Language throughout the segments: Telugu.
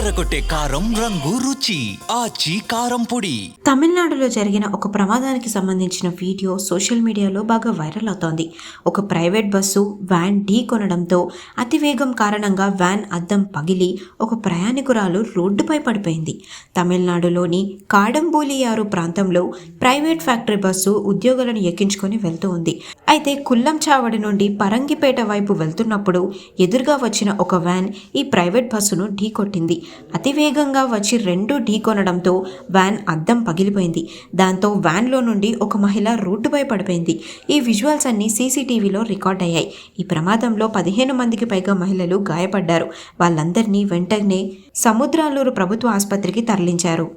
అదరగొట్టే కారం రంగు రుచి ఆచి కారం పొడి. తమిళనాడులో జరిగిన ఒక ప్రమాదానికి సంబంధించిన వీడియో సోషల్ మీడియాలో బాగా వైరల్ అవుతోంది. ఒక ప్రైవేట్ బస్సు వ్యాన్ ఢీ కొనడంతో అతివేగం కారణంగా వ్యాన్ అద్దం పగిలి ఒక ప్రయాణికురాలు రోడ్డుపై పడిపోయింది. తమిళనాడులోని కాడంబూలియారు ప్రాంతంలో ప్రైవేట్ ఫ్యాక్టరీ బస్సు ఉద్యోగులను ఎక్కించుకొని వెళ్తూ ఉంది. అయితే కుల్లం చావడి నుండి పరంగిపేట వైపు వెళ్తున్నప్పుడు ఎదురుగా వచ్చిన ఒక వ్యాన్ ఈ ప్రైవేట్ బస్సును ఢీకొట్టింది అతివేగంగా వచ్చి రెండు ఢీకొనడంతో వ్యాన్ అద్దం పగిలిపోయింది. దాంతో వ్యాన్లో నుండి ఒక మహిళ రోడ్డుపై పడిపోయింది. ఈ విజువల్స్ అన్ని సీసీటీవీలో రికార్డ్ అయ్యాయి. ఈ ప్రమాదంలో పదిహేను మందికి పైగా మహిళలు గాయపడ్డారు. వాళ్ళందరినీ వెంటనే సముద్రాలూరు ప్రభుత్వ ఆసుపత్రికి తరలించారు.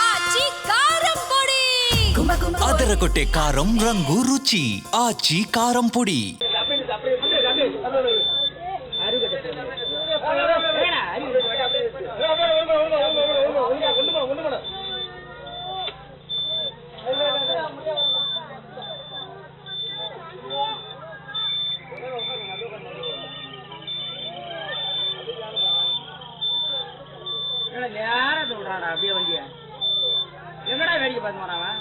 ఆచి కారం పొడి అదరగొట్టే కారం రంగు రుచి யார சொல்றாடா அப்படியே வண்டிய. எங்கடா வேடிக்கை பார்த்து போறான்